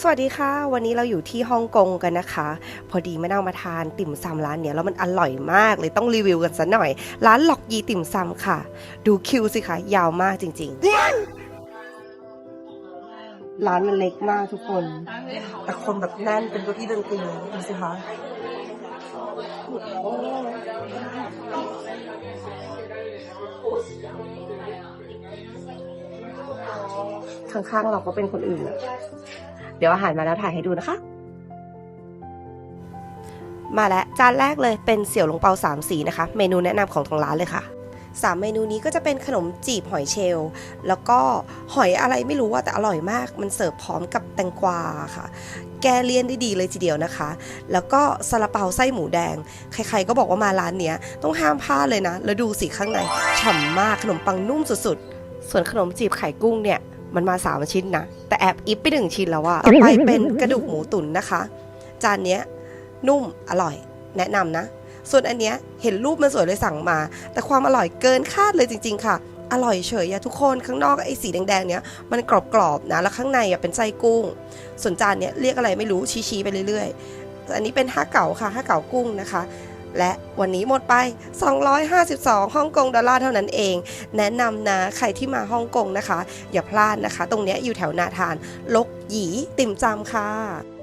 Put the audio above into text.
สวัสดีค่ะ วันนี้เราอยู่ที่ฮ่องกงกันนะคะ พอดีไม่ได้เอามาทานติ่มซำร้านเนี้ยแล้วมันอร่อยมากเลยต้องรีวิวกันซะหน่อย ร้านหลอกยีติ่มซำค่ะ ดูคิวสิคะยาวมากจริง ๆ ร้านมันเล็กมากทุกคนแต่คนแบบแน่นเป็นเก้าอี้ดนตีดูสิคะข้างๆเราก็เป็นคนอื่นอะ ดี๋ยวอาหารมาแล้วถ่ายให้ดูนะคะ มาแล้วจานแรกเลยเป็นเสี่ยวหลงเปาสามสีนะคะ เมนูแนะนำของทางร้านเลยค่ะสามเมนูนี้ก็จะเป็นขนมจีบหอยเชลล์แล้วก็หอยอะไรไม่รู้ว่าแต่อร่อยมาก มันเสิร์ฟพร้อมกับแตงกวาค่ะ แกเลียนได้ดีเลยทีเดียวนะคะ แล้วก็ซาลาเปาไส้หมูแดง ใครๆก็บอกว่ามาร้านเนี้ยต้องห้ามพลาดเลยนะ แล้วดูสิข้างในฉ่ำมากขนมปังนุ่มสุดๆ ส่วนขนมจีบไข่กุ้งเนี่ย มันมาสามชิ้นนะ แต่แอบอิฟไปหนึ่งชิ้นแล้วอะต่อไปเป็นกระดูกหมูตุ๋นนะคะ จานเนี้ยนุ่มอร่อยแนะนำนะ ส่วนอันเนี้ยเห็นรูปมันสวยเลยสั่งมา แต่ความอร่อยเกินคาดเลยจริง ๆ ค่ะ อร่อยเฉยอะทุกคนข้างนอกไอ้สีแดงๆเนี้ยมันกรอบๆนะแล้วข้างในอะเป็นไส้กุ้ง ส่วนจานเนี้ยเรียกอะไรไม่รู้ชี้ๆไปเรื่อยๆอันนี้เป็นห้าเก๋าค่ะห้าเก๋ากุ้งนะคะ และวันนี้หมดไป 252ฮ่องกงดอลลาร์เท่านั้นเอง แนะนำนะใครที่มาฮ่องกงนะคะ อย่าพลาดนะคะ ตรงนี้อยู่แถวนาทาน ลกหยีติ่มจำค่ะ